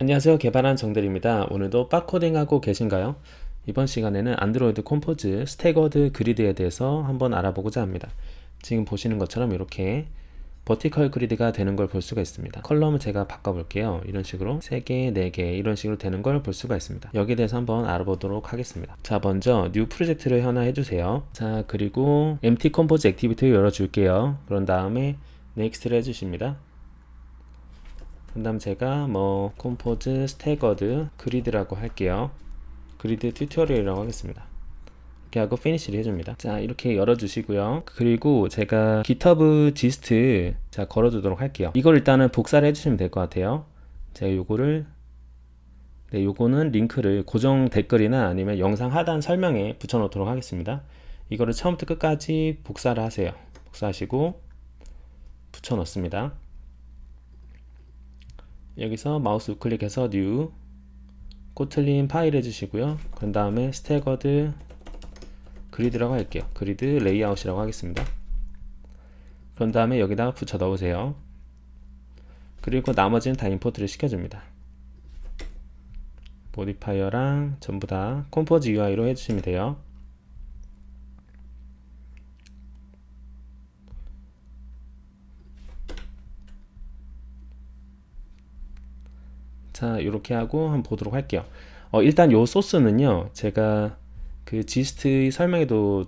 안녕하세요. 개발한 정들입니다. 오늘도 빡코딩하고 계신가요? 이번 시간에는 안드로이드 컴포즈 스태거드 그리드에 대해서 한번 알아보고자 합니다. 지금 보시는 것처럼 이렇게 버티컬 그리드가 되는 걸 볼 수가 있습니다. 컬럼을 제가 바꿔볼게요. 이런 식으로 3개, 4개 이런 식으로 되는 걸 볼 수가 있습니다. 여기에 대해서 한번 알아보도록 하겠습니다. 자, 먼저 뉴 프로젝트를 하나 해주세요. 자, 그리고 empty compose 액티비티를 열어줄게요. 그런 다음에 next를 해주십니다. 그 다음 제가 뭐 컴포즈 스태거드 그리드라고 할게요. 그리드 튜토리얼이라고 하겠습니다. 이렇게 하고 피니시를 해줍니다. 자 이렇게 열어주시고요. 그리고 제가 GitHub 지스트 자 걸어두도록 할게요. 이걸 일단은 복사를 해주시면 될 것 같아요. 제가 요거를 네 요거는 링크를 고정 댓글이나 아니면 영상 하단 설명에 붙여 놓도록 하겠습니다. 이거를 처음부터 끝까지 복사를 하세요. 복사하시고 붙여 넣습니다 여기서 마우스 우클릭해서 뉴 코틀린 파일 해주시고요. 그 다음에 스태거드 그리드라고 할게요. 그리드 레이아웃이라고 하겠습니다. 그런 다음에 여기다가 붙여 넣으세요. 그리고 나머지는 다 임포트를 시켜줍니다. 모디파이어랑 전부 다 컴포즈 UI로 해주시면 돼요. 자, 이렇게 하고 한번 보도록 할게요. 어, 일단 요 소스는요, 제가 그 지스트 설명에도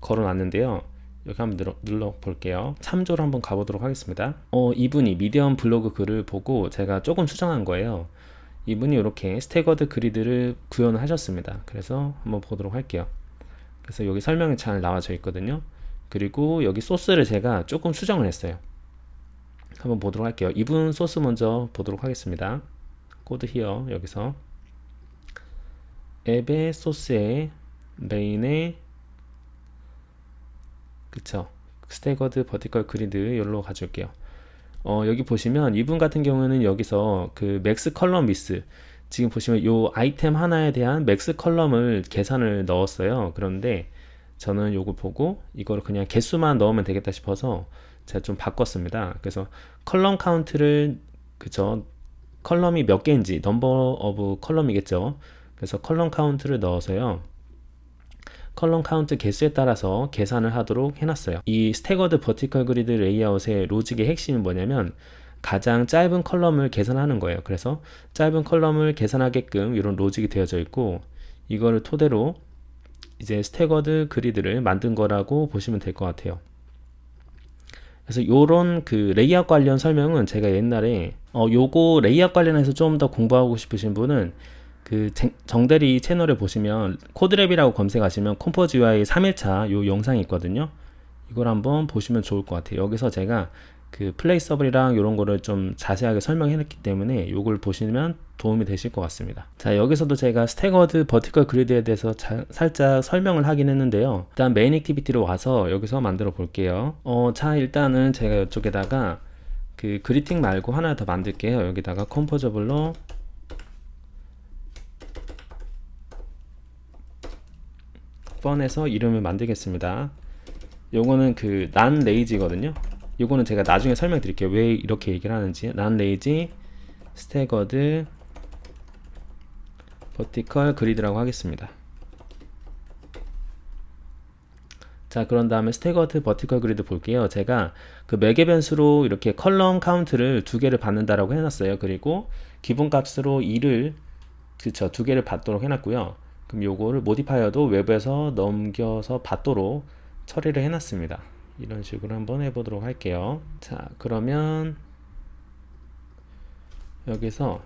걸어놨는데요. 여기 한번 눌러 볼게요. 참조를 한번 가보도록 하겠습니다. 어, 이분이 미디엄 블로그 글을 보고 제가 조금 수정한 거예요. 이분이 이렇게 스태거드 그리드를 구현을 하셨습니다. 그래서 한번 보도록 할게요. 그래서 여기 설명이 잘 나와져 있거든요. 그리고 여기 소스를 제가 조금 수정을 했어요. 한번 보도록 할게요. 이분 소스 먼저 보도록 하겠습니다. 코드 히어 여기서. 앱의 소스에 메인에 그쵸. 스태거드 버티컬 그리드 열로 가져올게요. 어, 여기 보시면 이분 같은 경우는 여기서 그 맥스 컬럼 미스. 지금 보시면 요 아이템 하나에 대한 맥스 컬럼을 계산을 넣었어요. 그런데 저는 요거 보고 이거를 그냥 개수만 넣으면 되겠다 싶어서 제가 좀 바꿨습니다. 그래서 컬럼 카운트를 그쵸 컬럼이 몇 개인지 넘버 오브 컬럼이겠죠. 그래서 컬럼 카운트를 넣어서요. 컬럼 카운트 개수에 따라서 계산을 하도록 해놨어요. 이 스태거드 버티컬 그리드 레이아웃의 로직의 핵심이 뭐냐면 가장 짧은 컬럼을 계산하는 거예요. 그래서 짧은 컬럼을 계산하게끔 이런 로직이 되어져 있고 이거를 토대로 이제 스태거드 그리드를 만든 거라고 보시면 될 것 같아요. 그래서 요런 그 레이아웃 관련 설명은 제가 옛날에 어 요거 레이아웃 관련해서 좀 더 공부하고 싶으신 분은 그 정대리 채널에 보시면 코드랩이라고 검색하시면 컴포즈 UI 3일차 요 영상이 있거든요. 이걸 한번 보시면 좋을 것 같아요. 여기서 제가 그 플레이서블이랑 이런 거를 좀 자세하게 설명해놨기 때문에 이걸 보시면 도움이 되실 것 같습니다. 자 여기서도 제가 스태거드 버티컬 그리드에 대해서 자, 살짝 설명을 하긴 했는데요. 일단 메인 액티비티로 와서 여기서 만들어 볼게요. 어, 자 일단은 제가 이쪽에다가 그 그리팅 말고 하나 더 만들게요. 여기다가 컴포저블로 펀에서 이름을 만들겠습니다. 요거는 그 난 레이지거든요. 요거는 제가 나중에 설명드릴게요. 왜 이렇게 얘기를 하는지. 난 레이지 스태거드 버티컬 그리드라고 하겠습니다. 자 그런 다음에 스태거드 버티컬 그리드 볼게요. 제가 그 매개 변수로 이렇게 컬럼 카운트를 두 개를 받는다라고 해놨어요. 그리고 기본 값으로 2를 그쵸 두 개를 받도록 해놨고요. 그럼 요거를 모디파이어도 외부에서 넘겨서 받도록 처리를 해놨습니다. 이런 식으로 한번 해보도록 할게요. 자, 그러면 여기서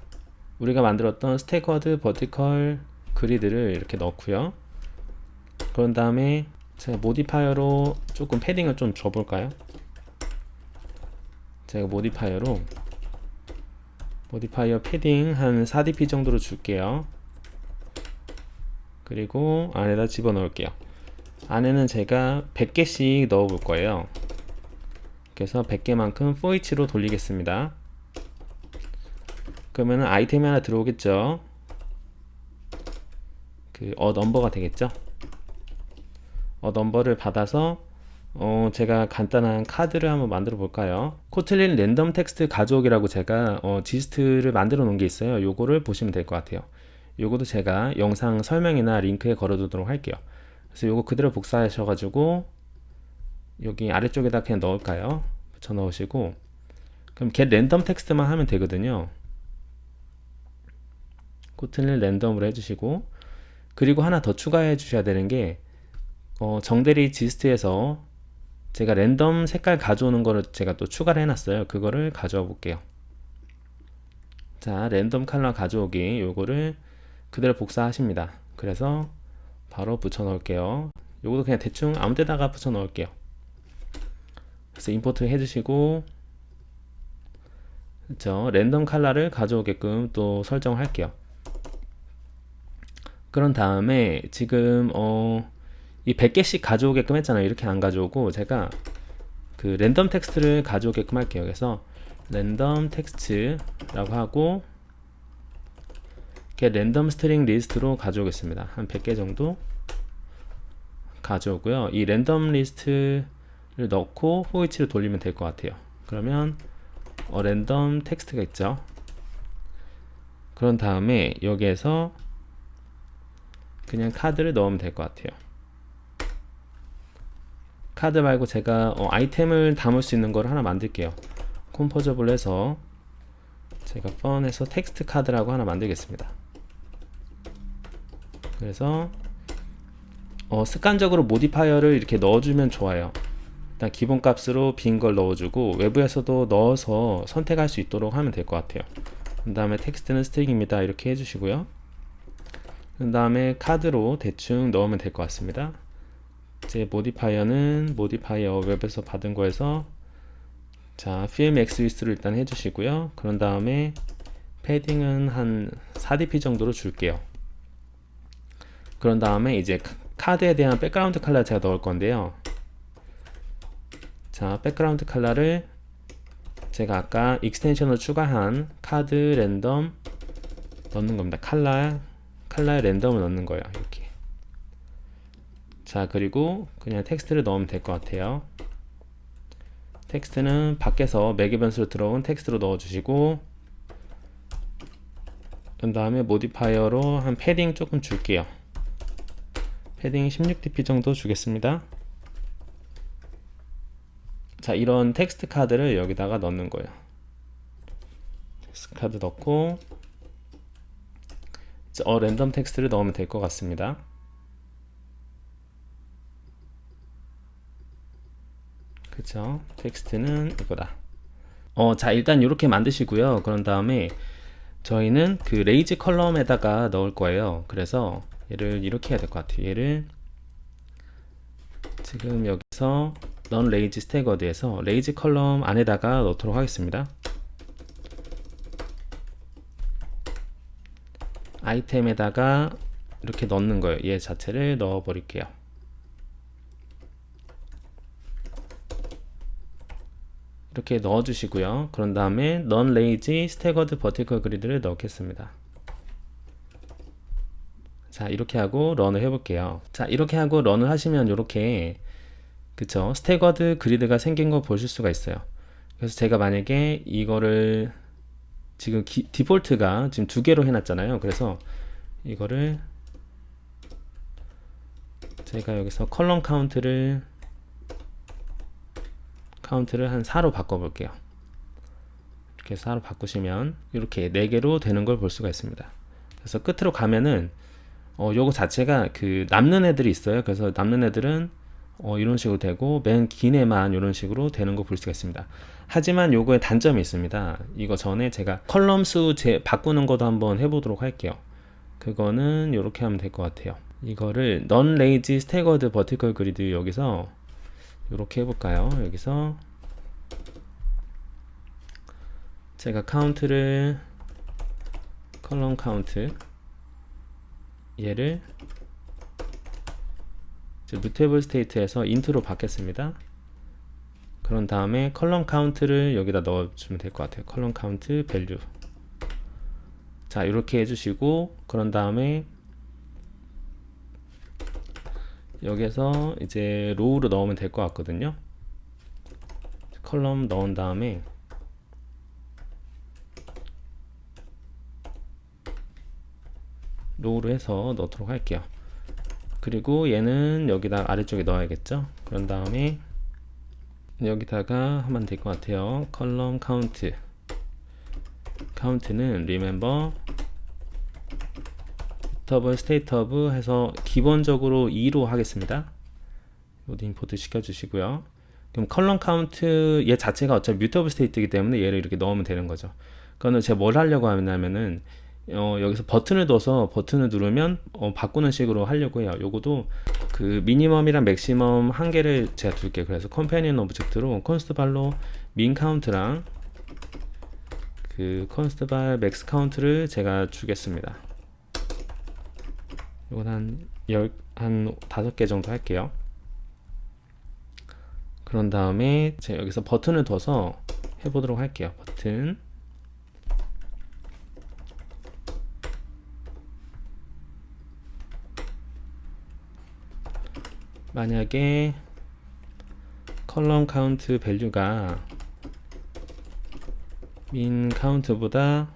우리가 만들었던 스테커드 버티컬 그리드를 이렇게 넣고요. 그런 다음에 제가 모디파이어로 조금 패딩을 좀 줘볼까요? 제가 모디파이어로 모디파이어 패딩 한 4dp 정도로 줄게요. 그리고 안에다 집어넣을게요. 안에는 제가 100개씩 넣어 볼 거예요. 그래서 100개만큼 포이치로 돌리겠습니다. 그러면 아이템이 하나 들어오겠죠. 그 어 넘버가 되겠죠. 어 넘버를 받아서 어, 제가 간단한 카드를 한번 만들어 볼까요? 코틀린 랜덤 텍스트 가져오기라고 제가 어, 지스트를 만들어 놓은 게 있어요. 요거를 보시면 될 것 같아요. 요것도 제가 영상 설명이나 링크에 걸어 두도록 할게요. 그래서 요거 그대로 복사하셔 가지고 여기 아래쪽에다 그냥 넣을까요? 붙여 넣으시고 그럼 get 랜덤 텍스트만 하면 되거든요. 코틀린 랜덤으로 해주시고 그리고 하나 더 추가해 주셔야 되는 게 어, 정대리 지스트에서 제가 랜덤 색깔 가져오는 거를 제가 또 추가를 해놨어요. 그거를 가져와 볼게요. 자, 랜덤 컬러 가져오기 요거를 그대로 복사하십니다. 그래서 바로 붙여 넣을게요. 요것도 그냥 대충 아무 데다가 붙여 넣을게요. 그래서 임포트 해주시고 그렇죠. 랜덤 컬러를 가져오게끔 또 설정을 할게요. 그런 다음에 지금 어, 이 100개씩 가져오게끔 했잖아요. 이렇게 안 가져오고 제가 그 랜덤 텍스트를 가져오게끔 할게요. 그래서 랜덤 텍스트라고 하고 이렇게 랜덤 스트링 리스트로 가져오겠습니다. 한 100개 정도 가져오고요. 이 랜덤 리스트를 넣고 호이치를 돌리면 될 것 같아요. 그러면 어, 랜덤 텍스트가 있죠. 그런 다음에 여기에서 그냥 카드를 넣으면 될 것 같아요. 카드 말고 제가 어, 아이템을 담을 수 있는 걸 하나 만들게요. 컴포저블 해서 제가 펀에서 텍스트 카드라고 하나 만들겠습니다. 그래서 어, 습관적으로 모디파이어를 이렇게 넣어주면 좋아요. 일단 기본 값으로 빈 걸 넣어주고 외부에서도 넣어서 선택할 수 있도록 하면 될 것 같아요. 그 다음에 텍스트는 스트링입니다. 이렇게 해주시고요. 그 다음에 카드로 대충 넣으면 될 것 같습니다. 제 모디파이어는 모디파이어 웹에서 받은 거에서 자 film xwith를 일단 해주시고요. 그런 다음에 패딩은 한 4dp 정도로 줄게요. 그런 다음에 이제 카드에 대한 백그라운드 컬러 제가 넣을 건데요. 자 백그라운드 컬러를 제가 아까 익스텐션을 추가한 카드 랜덤 넣는 겁니다. 컬러 컬러에 랜덤을 넣는 거예요. 이렇게. 자 그리고 그냥 텍스트를 넣으면 될 것 같아요. 텍스트는 밖에서 매개 변수로 들어온 텍스트로 넣어주시고 그 다음에 모디파이어로 한 패딩 조금 줄게요. 패딩 16dp 정도 주겠습니다. 자 이런 텍스트 카드를 여기다가 넣는 거예요. 텍스트 카드 넣고 어 랜덤 텍스트를 넣으면 될 것 같습니다. 그쵸 텍스트는 이거다 어, 자 일단 이렇게 만드시고요 그런 다음에 저희는 그 레이즈 컬럼에다가 넣을 거예요 그래서 얘를 이렇게 해야 될 것 같아요. 얘를 지금 여기서 넌 레이즈 스태거드에서 레이즈 컬럼 안에다가 넣도록 하겠습니다. 아이템에다가 이렇게 넣는 거예요. 얘 자체를 넣어 버릴게요. 이렇게 넣어 주시고요. 그런 다음에 non lazy staggered vertical grid를 넣겠습니다 자 이렇게 하고 런을 해볼게요 자 이렇게 하고 런을 하시면 이렇게 그쵸 스태거드 그리드가 생긴 거 보실 수가 있어요 그래서 제가 만약에 이거를 지금 기, 디폴트가 지금 두 개로 해놨잖아요 그래서 이거를 제가 여기서 컬럼 카운트를 카운트를 한 4로 바꿔볼게요. 이렇게 4로 바꾸시면 이렇게 4개로 되는 걸 볼 수가 있습니다. 그래서 끝으로 가면은 어, 요거 자체가 그 남는 애들이 있어요. 그래서 남는 애들은 어, 이런 식으로 되고 맨 긴 애만 이런 식으로 되는 거 볼 수가 있습니다. 하지만 요거에 단점이 있습니다. 이거 전에 제가 컬럼 수 제, 바꾸는 것도 한번 해보도록 할게요. 그거는 이렇게 하면 될 것 같아요. 이거를 non lazy staggered vertical grid 여기서 이렇게 해볼까요? 여기서 제가 카운트를 컬럼 카운트 얘를 무테이블 스테이트에서 인트로 바뀌었습니다. 그런 다음에 컬럼 카운트를 여기다 넣어주면 될 것 같아요. 컬럼 카운트 밸류 자 이렇게 해주시고 그런 다음에 여기서 이제 로우로 넣으면 될 것 같거든요. 컬럼 넣은 다음에 로우로 해서 넣도록 할게요. 그리고 얘는 여기다 아래쪽에 넣어야겠죠. 그런 다음에 여기다가 하면 될 것 같아요. 컬럼 카운트. 카운트는 remember 스테이터브 스테이터브 해서 기본적으로 2로 하겠습니다. 모두 임포트 시켜주시고요. 그럼 컬럼 카운트 얘 자체가 어차피 뮤터블 스테이트이기 때문에 얘를 이렇게 넣으면 되는 거죠. 그거는 제가 뭘 하려고 하냐면은 어, 여기서 버튼을 둬서 버튼을 누르면 어, 바꾸는 식으로 하려고 해요. 요거도 그 미니멈이랑 맥시멈 한 개를 제가 둘게요. 그래서 컴패니언 오브젝트로 컨스트발로 민 카운트랑 그 컨스트발 맥스 카운트를 제가 주겠습니다. 이건 한 열, 한 다섯 개 정도 할게요. 그런 다음에 제가 여기서 버튼을 둬서 해보도록 할게요. 버튼. 만약에 컬럼 카운트 밸류가 민 카운트보다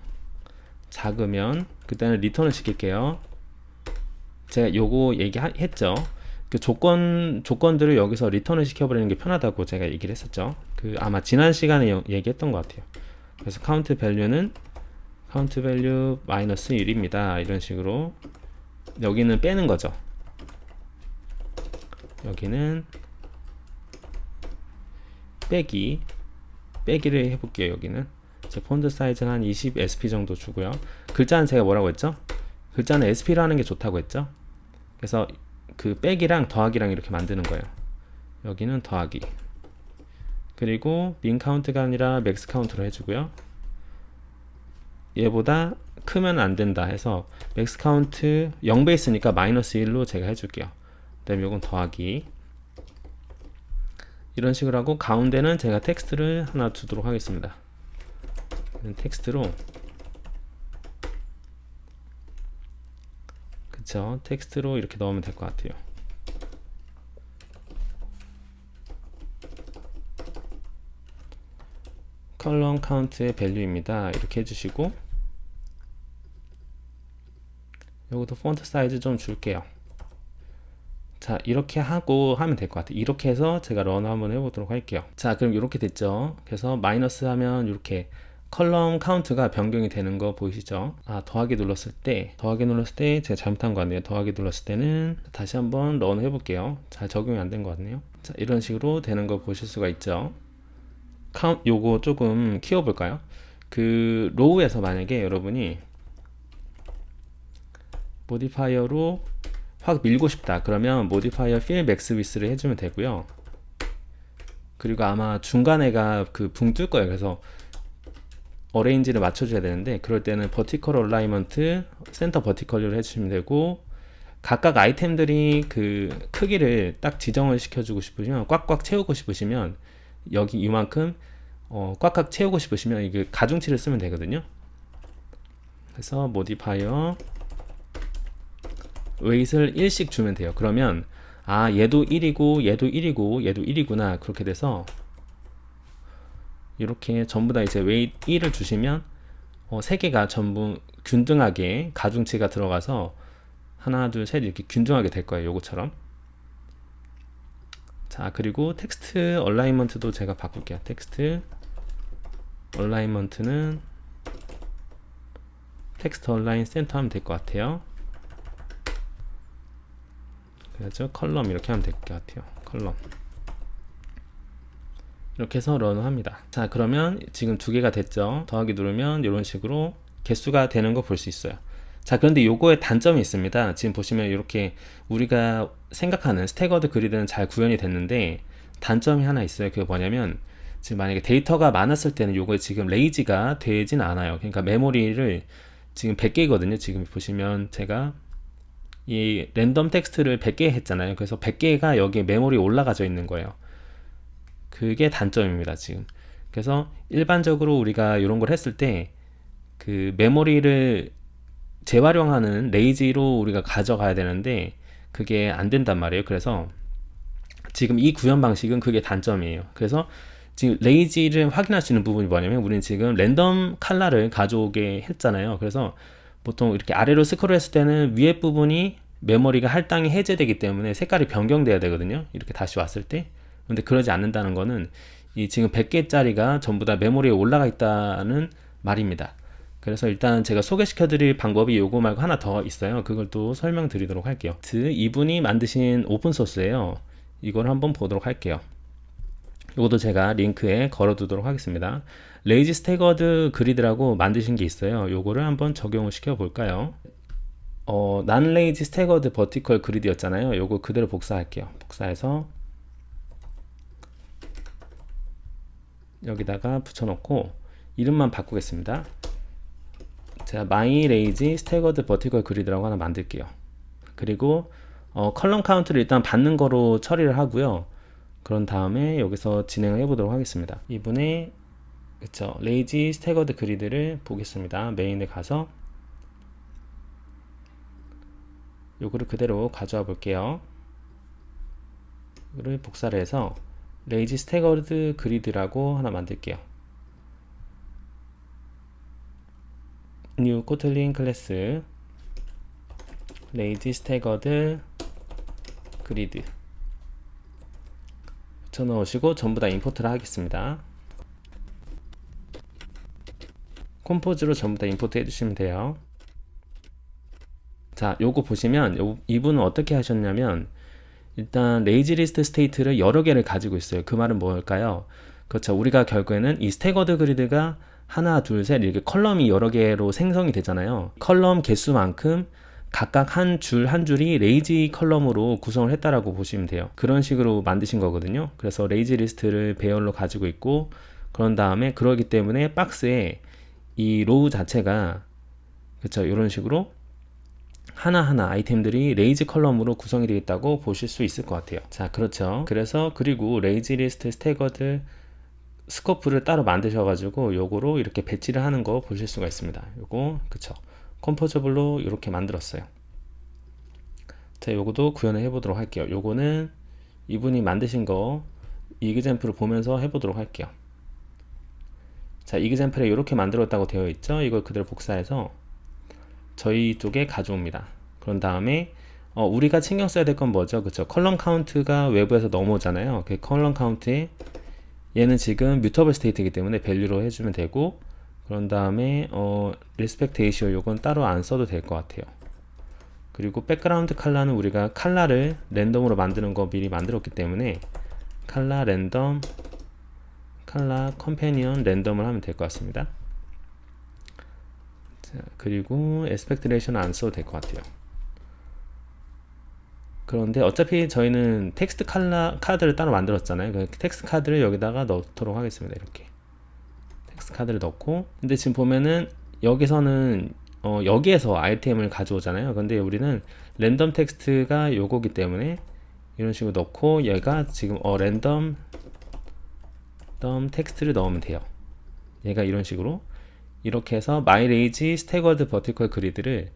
작으면 그때는 리턴을 시킬게요. 제가 요거 얘기했죠. 그 조건 조건들을 여기서 리턴을 시켜버리는 게 편하다고 제가 얘기를 했었죠. 그 아마 지난 시간에 여- 얘기했던 것 같아요. 그래서 카운트 밸류는 카운트 밸류 마이너스 1입니다. 이런 식으로 여기는 빼는 거죠. 여기는 빼기 빼기를 해볼게요. 여기는 제 폰트 사이즈는 한 20 sp 정도 주고요. 글자는 제가 뭐라고 했죠? 글자는 SP로 하는 게 좋다고 했죠? 그래서 그 빼기랑 더하기랑 이렇게 만드는 거예요. 여기는 더하기. 그리고 민 카운트가 아니라 맥스 카운트로 해주고요. 얘보다 크면 안 된다 해서 맥스 카운트 0 베이스니까 마이너스 1로 제가 해줄게요. 그다음에 이건 더하기. 이런 식으로 하고 가운데는 제가 텍스트를 하나 두도록 하겠습니다. 텍스트로. 그쵸? 텍스트로 이렇게 넣으면 될 것 같아요. 컬럼 카운트의 밸류입니다. 이렇게 해주시고. 여기도 폰트 사이즈 좀 줄게요 자 이렇게 하고 하면 될 것 같아요. 이렇게 해서 제가 런 한번 해보도록 할게요. 자 그럼 이렇게 됐죠? 그래서 마이너스 하면 이렇게 컬럼 카운트가 변경이 되는 거 보이시죠? 아 더하기 눌렀을 때 더하기 눌렀을 때 제가 잘못한 것 같네요. 더하기 눌렀을 때는 다시 한번 런 해볼게요. 잘 적용이 안 된 것 같네요. 자 이런 식으로 되는 거 보실 수가 있죠? 카운 요거 조금 키워볼까요? 그 로우에서 만약에 여러분이 모디파이어로 확 밀고 싶다. 그러면 모디파이어 fill max width를 해주면 되고요. 그리고 아마 중간에가 그 붕 뜰 거예요. 그래서 어레인지를 맞춰줘야 되는데 그럴 때는 버티컬 얼라이먼트 센터 버티컬로 해주시면 되고 각각 아이템들이 그 크기를 딱 지정을 시켜주고 싶으시면 꽉꽉 채우고 싶으시면 여기 이만큼 어, 꽉꽉 채우고 싶으시면 이게 가중치를 쓰면 되거든요. 그래서 모디파이어 웨이트를 1씩 주면 돼요. 그러면 아 얘도 1이고 얘도 1이고 얘도 1이구나. 그렇게 돼서 이렇게 전부 다 이제 웨이트 1을 주시면 어, 세 개가 전부 균등하게 가중치가 들어가서 하나 둘 셋 이렇게 균등하게 될 거예요 요거처럼. 자 그리고 텍스트 얼라이먼트도 제가 바꿀게요. 텍스트 얼라이먼트는 텍스트 얼라인 센터 하면 될 것 같아요 그래서 컬럼 이렇게 하면 될 것 같아요 컬럼 이렇게 해서 런을 합니다. 자, 그러면 지금 두 개가 됐죠. 더하기 누르면 이런 식으로 개수가 되는 거 볼 수 있어요. 자, 그런데 요거에 단점이 있습니다. 지금 보시면 이렇게 우리가 생각하는 스태거드 그리드는 잘 구현이 됐는데 단점이 하나 있어요. 그게 뭐냐면 지금 만약에 데이터가 많았을 때는 요거에 지금 레이지가 되진 않아요. 그러니까 메모리를 지금 100개거든요. 지금 보시면 제가 이 랜덤 텍스트를 100개 했잖아요. 그래서 100개가 여기에 메모리에 올라가져 있는 거예요. 그게 단점입니다, 지금. 그래서 일반적으로 우리가 이런 걸 했을 때 그 메모리를 재활용하는 레이지로 우리가 가져가야 되는데 그게 안 된단 말이에요. 그래서 지금 이 구현 방식은 그게 단점이에요. 그래서 지금 레이지를 확인할 수 있는 부분이 뭐냐면 우리는 지금 랜덤 칼라를 가져오게 했잖아요. 그래서 보통 이렇게 아래로 스크롤 했을 때는 위에 부분이 메모리가 할당이 해제되기 때문에 색깔이 변경돼야 되거든요. 이렇게 다시 왔을 때. 근데 그러지 않는다는 거는 이 지금 100개짜리가 전부 다 메모리에 올라가 있다는 말입니다. 그래서 일단 제가 소개시켜 드릴 방법이 요거 말고 하나 더 있어요. 그걸 또 설명드리도록 할게요. 이분이 만드신 오픈 소스예요. 이걸 한번 보도록 할게요. 이것도 제가 링크에 걸어 두도록 하겠습니다. 레이지 스태거드 그리드라고 만드신 게 있어요. 요거를 한번 적용을 시켜 볼까요? 어, 난 레이지 스태거드 버티컬 그리드였잖아요. 요거 그대로 복사할게요. 복사해서 여기다가 붙여놓고 이름만 바꾸겠습니다. 제가 마이 레이지 스태거드 버티컬 그리드라고 하나 만들게요. 그리고 어, 컬럼 카운트를 일단 받는 거로 처리를 하고요. 그런 다음에 여기서 진행을 해보도록 하겠습니다. 이분의 그쵸 레이지 스태거드 그리드를 보겠습니다. 메인에 가서 요거를 그대로 가져와 볼게요. 이거를 복사를 해서 레이지 스태거드 그리드라고 하나 만들게요. 뉴 코틀린 클래스 레이지 스태거드 그리드 붙여 넣으시고 전부 다 임포트를 하겠습니다. 컴포즈로 전부 다 임포트 해주시면 돼요. 자, 요거 보시면 요, 이분은 어떻게 하셨냐면 일단 레이지 리스트 스테이트를 여러 개를 가지고 있어요. 그 말은 뭘까요? 그렇죠. 우리가 결국에는 이 스태거드 그리드가 하나, 둘, 셋 이렇게 컬럼이 여러 개로 생성이 되잖아요. 컬럼 개수만큼 각각 한 줄 한 줄이 레이지 컬럼으로 구성을 했다라고 보시면 돼요. 그런 식으로 만드신 거거든요. 그래서 레이지 리스트를 배열로 가지고 있고 그런 다음에 그러기 때문에 박스에 이 로우 자체가 그렇죠. 이런 식으로 하나하나 아이템들이 레이지 컬럼으로 구성이 되어 있다고 보실 수 있을 것 같아요. 자, 그렇죠. 그래서 그리고 레이지 리스트 스태거드 스코프를 따로 만드셔가지고 요거로 이렇게 배치를 하는 거 보실 수가 있습니다. 요거 그쵸. 컴포저블로 이렇게 만들었어요. 자, 요거도 구현을 해보도록 할게요. 요거는 이분이 만드신 거 이그젠플을 보면서 해보도록 할게요. 자, 이그젠플에 이렇게 만들었다고 되어 있죠. 이걸 그대로 복사해서 저희 쪽에 가져옵니다. 그런 다음에 어, 우리가 신경 써야 될 건 뭐죠? 그쵸? 컬럼 카운트가 외부에서 넘어오잖아요. 그 컬럼 카운트에 얘는 지금 뮤터블 스테이트이기 때문에 밸류로 해주면 되고 그런 다음에 어, 리스펙트 레이시오 요건 따로 안 써도 될 것 같아요. 그리고 백그라운드 칼라는 우리가 칼라를 랜덤으로 만드는 거 미리 만들었기 때문에 칼라 랜덤 칼라 컴패니언 랜덤을 하면 될 것 같습니다. 자, 그리고 에스펙트 레이션은 안 써도 될 것 같아요. 그런데 어차피 저희는 텍스트 칼라 카드를 따로 만들었잖아요. 그 텍스트 카드를 여기다가 넣도록 하겠습니다. 이렇게 텍스트 카드를 넣고 근데 지금 보면은 여기서는 어, 여기에서 아이템을 가져오잖아요. 근데 우리는 랜덤 텍스트가 요거기 때문에 이런 식으로 넣고 얘가 지금 어 랜덤 덤 텍스트를 넣으면 돼요. 얘가 이런 식으로 이렇게 해서 마이레이지 스태거드 버티컬 그리드를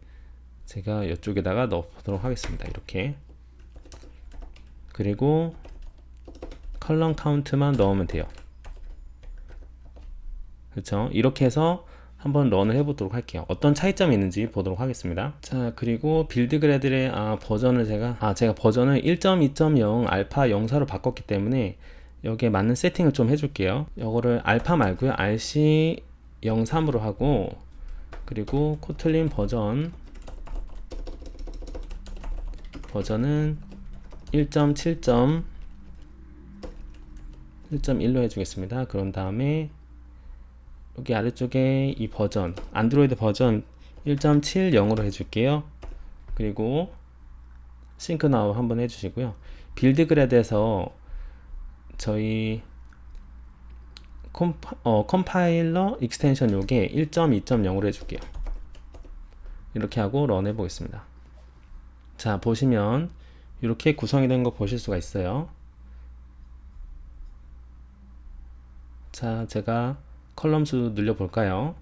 제가 이쪽에다가 넣어보도록 하겠습니다. 이렇게 그리고 컬럼 카운트만 넣으면 돼요. 그렇죠? 이렇게 해서 한번 런을 해보도록 할게요. 어떤 차이점이 있는지 보도록 하겠습니다. 자, 그리고 빌드 그래들의 아, 버전을 제가 아, 제가 버전을 1.2.0 알파 04로 바꿨기 때문에 여기에 맞는 세팅을 좀 해줄게요. 이거를 알파 말고요. RC 03으로 하고 그리고 코틀린 버전 버전은 1.7. 1.1로 해주겠습니다. 그런 다음에 여기 아래쪽에 이 버전 안드로이드 버전 1.70으로 해줄게요. 그리고 싱크 나우 한번 해주시고요. 빌드 그래드에서 저희 컴파, 어, 컴파일러 익스텐션 요게 1.2.0으로 해줄게요. 이렇게 하고 런 해보겠습니다. 자 보시면 이렇게 구성이 된 거 보실 수가 있어요. 자 제가 컬럼 수 늘려볼까요?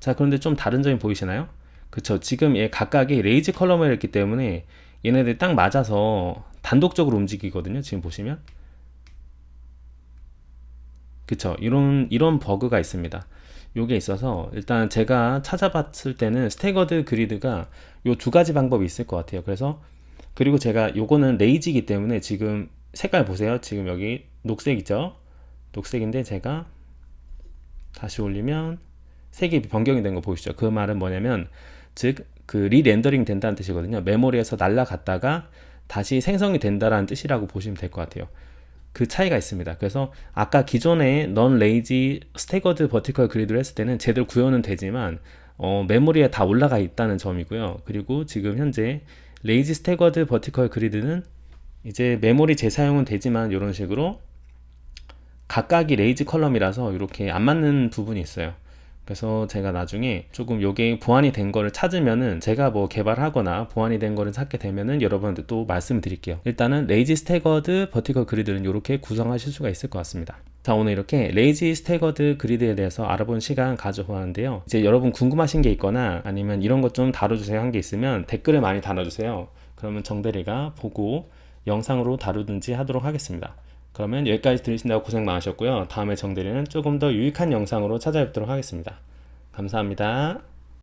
자 그런데 좀 다른 점이 보이시나요? 그쵸 지금 얘 각각이 레이지 컬럼을 했기 때문에 얘네들 딱 맞아서 단독적으로 움직이거든요. 지금 보시면. 그쵸. 이런, 이런 버그가 있습니다. 요게 있어서 일단 제가 찾아봤을 때는 스태거드 그리드가 요 두 가지 방법이 있을 것 같아요. 그래서 그리고 제가 요거는 레이지이기 때문에 지금 색깔 보세요. 지금 여기 녹색 이죠. 녹색인데 제가 다시 올리면 색이 변경이 된 거 보이시죠? 그 말은 뭐냐면 즉 그 리렌더링 된다는 뜻이거든요. 메모리에서 날라갔다가 다시 생성이 된다라는 뜻이라고 보시면 될 것 같아요. 그 차이가 있습니다. 그래서 아까 기존에 넌 레이지 스태거드 버티컬 그리드를 했을 때는 제대로 구현은 되지만 어, 메모리에 다 올라가 있다는 점이고요. 그리고 지금 현재 레이지 스태거드 버티컬 그리드는 이제 메모리 재사용은 되지만 이런 식으로 각각이 레이지 컬럼이라서 이렇게 안 맞는 부분이 있어요. 그래서 제가 나중에 조금 요게 보완이 된 거를 찾으면은 제가 뭐 개발하거나 보완이 된 거를 찾게 되면은 여러분한테 또 말씀을 드릴게요. 일단은 레이지 스태거드 버티컬 그리드는 이렇게 구성하실 수가 있을 것 같습니다. 자 오늘 이렇게 레이지 스태거드 그리드에 대해서 알아본 시간 가져보았는데요. 이제 여러분 궁금하신 게 있거나 아니면 이런 것 좀 다뤄주세요 한 게 있으면 댓글에 많이 달아주세요. 그러면 정대리가 보고 영상으로 다루든지 하도록 하겠습니다. 그러면 여기까지 들으신다고 고생 많으셨고요. 다음에 정대리는 조금 더 유익한 영상으로 찾아뵙도록 하겠습니다. 감사합니다.